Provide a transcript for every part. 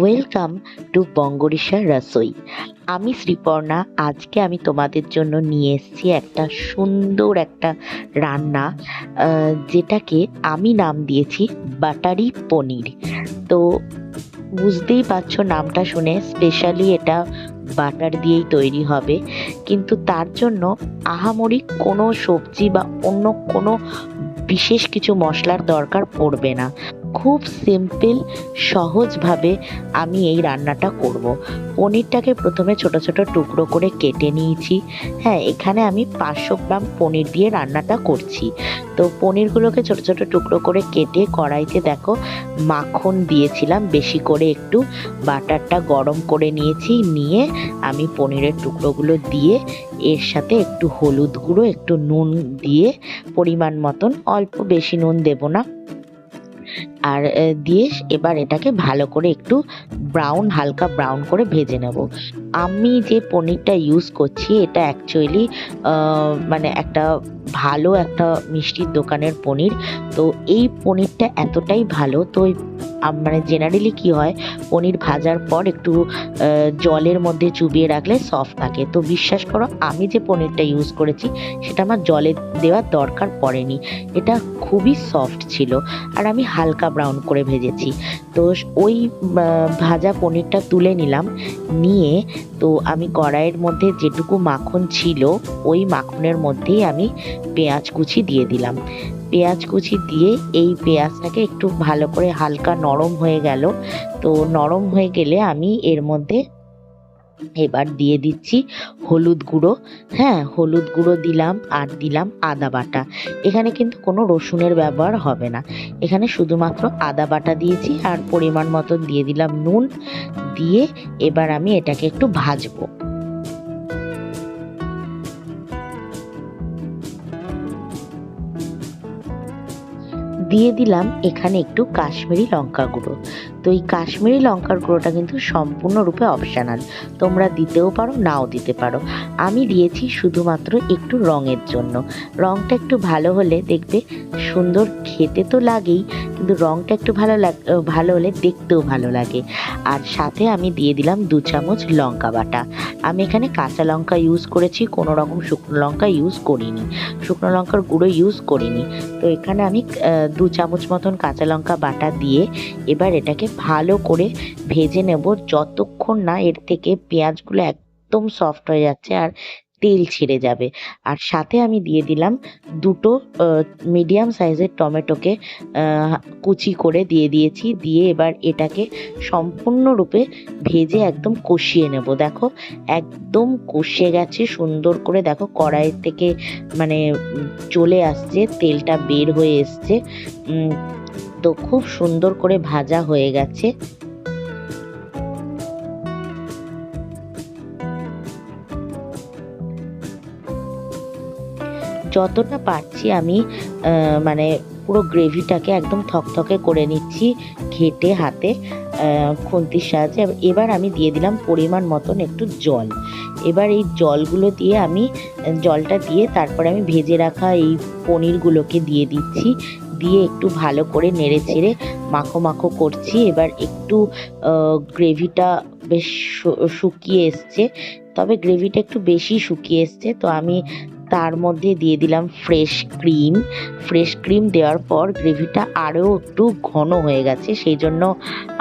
Welcome to বঙ্গরিশা Rasoi আমি শ্রীপর্ণা, আজকে আমি তোমাদের জন্য নিয়ে এসেছি একটা সুন্দর একটা রান্না যেটাকে আমি নাম দিয়েছি বাটারি পনির। তো বুঝতেই পারছ নামটা শুনে স্পেশালি এটা বাটার দিয়েই তৈরি হবে। কিন্তু তার জন্য আহামরি কোনো সবজি বা অন্য কোনো বিশেষ কিছু মশলার দরকার পড়বে না। খুব সিম্পল, সহজভাবে আমি এই রান্নাটা করব। পনিরটাকে প্রথমে ছোট ছোট টুকরো করে কেটে নিয়েছি। হ্যাঁ এখানে আমি পাঁচশো গ্রাম পনির দিয়ে রান্নাটা করছি। তো পনিরগুলোকে ছোট ছোট টুকরো করে কেটে কড়াইতে দেখো, মাখন দিয়েছিলাম। বেশি করে একটু বাটারটা গরম করে নিয়েছি। নিয়ে আমি পনিরের টুকরোগুলো দিয়ে এর সাথে একটু হলুদ গুঁড়ো, একটু নুন দিয়ে পরিমাণ মতন, অল্প বেশি নুন দেব না। আর দিয়ে এবার এটাকে ভালো করে একটু ব্রাউন হালকা ব্রাউন করে ভেজে নেব। আমি যে পনিরটা ইউজ করছি, এটা অ্যাকচুয়ালি মানে একটা ভালো একটা মিষ্টির দোকানের পনির। তো এই পনিরটা এতটাই ভালো, তো মানে জেনারেলি কি হয়, পনির ভাজার পর একটু জলের মধ্যে চুবিয়ে রাখলে সফট থাকে। তো বিশ্বাস করো, আমি যে পনিরটা ইউজ করেছি, সেটা আমার জলে দেওয়ার দরকার পড়েনি। এটা খুবই সফট ছিল, আর আমি হালকা ব্রাউন করে ভেজেছি। তো ওই ভাজা পনিরটা তুলে নিলাম, নিয়ে তো আমি কড়াইয়ের মধ্যে যেটুকু মাখন ছিল, ওই মাখনের মধ্যেই আমি পেঁয়াজ কুচি দিয়ে দিলাম। পেঁয়াজ কুচি দিয়ে এই পেঁয়াজটাকে একটু ভালো করে হালকা নরম হয়ে গেল। তো নরম হয়ে গেলে আমি এর মধ্যে এবার দিয়ে দিচ্ছি হলুদ গুঁড়ো। হ্যাঁ হলুদ গুঁড়ো দিলাম আর দিলাম আদা বাটা। এখানে কিন্তু কোনো রসুনের ব্যবহার হবে না। এখানে শুধুমাত্র আদা বাটা দিয়েছি আর পরিমাণ মতন দিয়ে দিলাম নুন। দিয়ে এবার আমি এটাকে একটু ভাজবো। দিয়ে দিলাম এখানে একটু কাশ্মীরি লঙ্কা গুঁড়ো। তো এই কাশ্মীরি লঙ্কার গুঁড়োটা কিন্তু সম্পূর্ণরূপে অপশনাল তোমরা দিতেও পারো, নাও দিতে পারো। আমি দিয়েছি শুধুমাত্র একটু রঙের জন্য। রঙটা একটু ভালো হলে দেখবে সুন্দর খেতে তো লাগেই। কিন্তু রঙটা একটু ভালো লাগ ভালো হলে দেখতেও ভালো লাগে। আর সাথে আমি দিয়ে দিলাম দু চামচ লঙ্কা বাটা। আমি এখানে কাঁচা লঙ্কা ইউজ করেছি, কোনো রকম শুকনো লঙ্কা ইউজ করিনি। শুকনো লঙ্কার গুঁড়ো ইউজ করিনি। তো এখানে আমি দু চামচ মতন কাঁচা লঙ্কা বাটা দিয়ে এবার এটাকে ভালো করে ভেজে নেব। যতক্ষণ না এর থেকে পেঁয়াজগুলো একদম সফট হয়ে যাচ্ছে আর তেল ছেড়ে যাবে। আর সাথে আমি দিয়ে দিলাম দুটো মিডিয়াম সাইজের টমেটোকে কুচি করে দিয়ে দিয়েছি। দিয়ে এবার এটাকে সম্পূর্ণরূপে ভেজে একদম কষিয়ে নেব। দেখো, একদম কষে গেছে, সুন্দর করে দেখো কড়াই থেকে মানে চলে আসছে, তেলটা বের হয়ে এসছে। তো খুব সুন্দর করে ভাজা হয়ে গেছে। যতটা পারছি আমি মানে পুরো গ্রেভিটাকে একদম থকথকে করে নিচ্ছি ঘেটে হাতে খুন্তির সাহায্যে। এবার আমি দিয়ে দিলাম পরিমাণ মতন একটু জল। এবার এই জলগুলো দিয়ে আমি, জলটা দিয়ে তারপরে আমি ভেজে রাখা এই পনিরগুলোকে দিয়ে দিচ্ছি। দিয়ে একটু ভালো করে নেড়ে চেড়ে মাখো মাখো করছি। এবার একটু গ্রেভিটা বেশ শুকিয়ে এসছে। তবে গ্রেভিটা একটু বেশি শুকিয়ে এসছে। তো আমি তার মধ্যে দিয়ে দিলাম ফ্রেশ ক্রিম ফ্রেশ ক্রিম দেওয়ার পর গ্রেভিটা আরও একটু ঘন হয়ে গেছে, সেই জন্য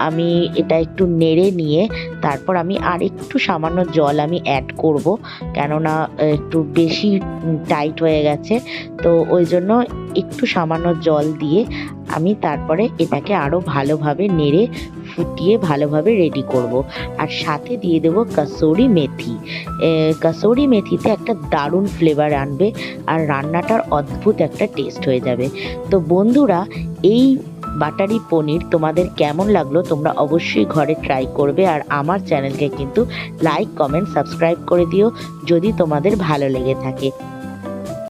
আমি এটা একটু নেড়ে নিয়ে তারপর আমি আর একটু সামান্য জল আমি অ্যাড করব, কেননা একটু বেশি টাইট হয়ে গেছে। তো ওই জন্য একটু সামান্য জল দিয়ে আমি তারপরে এটাকে আরও ভালোভাবে নেড়ে ফুটিয়ে ভালোভাবে রেডি করব। আর সাথে দিয়ে দেবো কাসৌরি মেথি। কাসৌরি মেথিতে একটা দারুণ ফ্লেভার আনবে আর রান্নাটার অদ্ভুত একটা টেস্ট হয়ে যাবে। তো বন্ধুরা, এই বাটারি পনির তোমাদের কেমন লাগল তোমরা অবশ্যই ঘরে ট্রাই করবে আর আমার চ্যানেলকে কিন্তু লাইক কমেন্ট সাবস্ক্রাইব করে দিও যদি তোমাদের ভালো লেগে থাকে।